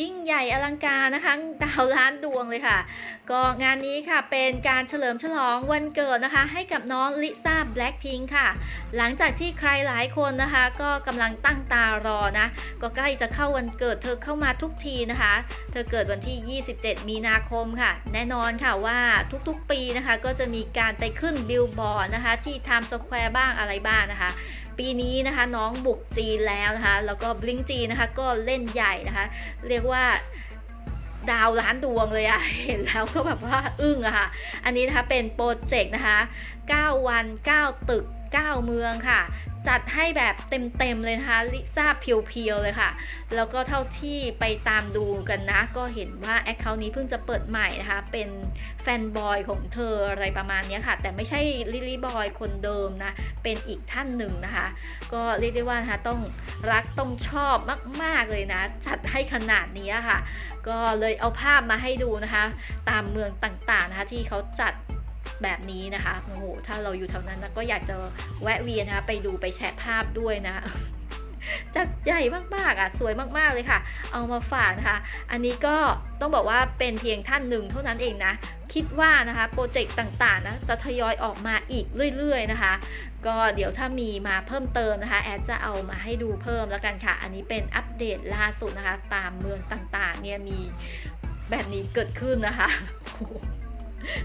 ยิ่งใหญ่อลังการนะคะดาวล้านดวงเลยค่ะ ก็งานนี้ค่ะเป็นการเฉลิมฉลองวันเกิดนะคะ ให้กับน้องลิซ่าแบล็ k พิงค่ะ หลังจากที่ใครหลายคนนะคะ ก็กำลังตั้งตารอนะ ก็ใกล้จะเข้าวันเกิดเธอเข้ามาทุกทีนะคะ เธอเกิดวันที่ 27 มีนาคมค่ะ แน่นอนค่ะว่าทุกๆปีนะคะ ก็จะมีการไปขึ้นบิลบอร์ดนะคะ ที่ Times Square บ้างอะไรบ้างนะคะปีนี้นะคะน้องบุกจีนแล้วนะคะแล้วก็บลิงจีนะคะก็เล่นใหญ่นะคะ เรียกว่าดาวล้านดวงเลยอะเห็นแล้วก็แบบว่าอึ้งอะค่ะ อันนี้นะคะเป็นโปรเจกต์นะคะ 9 วัน 9 ตึก 9 เมืองค่ะ จัดให้แบบเต็มๆเลยนะคะลิซ่าเพียวๆเลยค่ะ แล้วก็เท่าที่ไปตามดูกันนะ ก็เห็นว่าแอคเคาท์นี้เพิ่งจะเปิดใหม่นะคะ เป็นแฟนบอยของเธออะไรประมาณนี้ค่ะ แต่ไม่ใช่ลิลี่บอยคนเดิมนะ เป็นอีกท่านหนึ่งนะคะ ก็เรียกได้ว่านะคะต้องรักต้องชอบมากๆเลยนะ จัดให้ขนาดนี้ค่ะ ก็เลยเอาภาพมาให้ดูนะคะ ตามเมืองต่างๆนะคะที่เขาจัด แบบนี้นะคะโอ้โหถ้าเราอยู่แถวนั้นนะก็อยากจะแวะเวียนนะคะไปดูไปแชร์ภาพด้วยนะจัดใหญ่มากๆอะสวยมากๆเลยค่ะ เอามาฝากนะคะ อันนี้ก็ต้องบอกว่าเป็นเพียงท่านหนึ่งเท่านั้นเองนะ คิดว่านะคะโปรเจกต์ต่างๆนะจะทยอยออกมาอีกเรื่อยๆนะคะ ก็เดี๋ยวถ้ามีมาเพิ่มเติมนะคะ แอดจะเอามาให้ดูเพิ่มแล้วกันค่ะ อันนี้เป็นอัปเดตล่าสุดนะคะ ตามเมืองต่างๆเนี่ยมีแบบนี้เกิดขึ้นนะคะ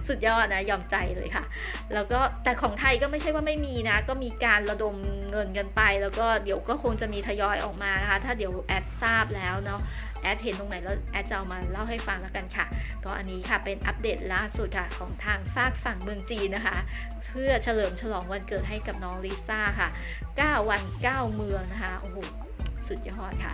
สุดยอดนะยอมใจเลยค่ะ แล้วก็แต่ของไทยก็ไม่ใช่ว่าไม่มีนะ ก็มีการระดมเงินกันไป แล้วก็เดี๋ยวก็คงจะมีทยอยออกมานะคะ ถ้าเดี๋ยวแอดทราบแล้วเนาะแอดเห็นตรงไหนแล้วแอดจะเอามาเล่าให้ฟังแล้วกันค่ะ ก็อันนี้ค่ะเป็นอัปเดตล่าสุดค่ะของทางฝากฝั่งเมืองจีนนะคะ เพื่อเฉลิมฉลองวันเกิดให้กับน้องลิซ่าค่ะ 9 วัน 9 เมืองนะคะโอ้โหสุดยอดค่ะ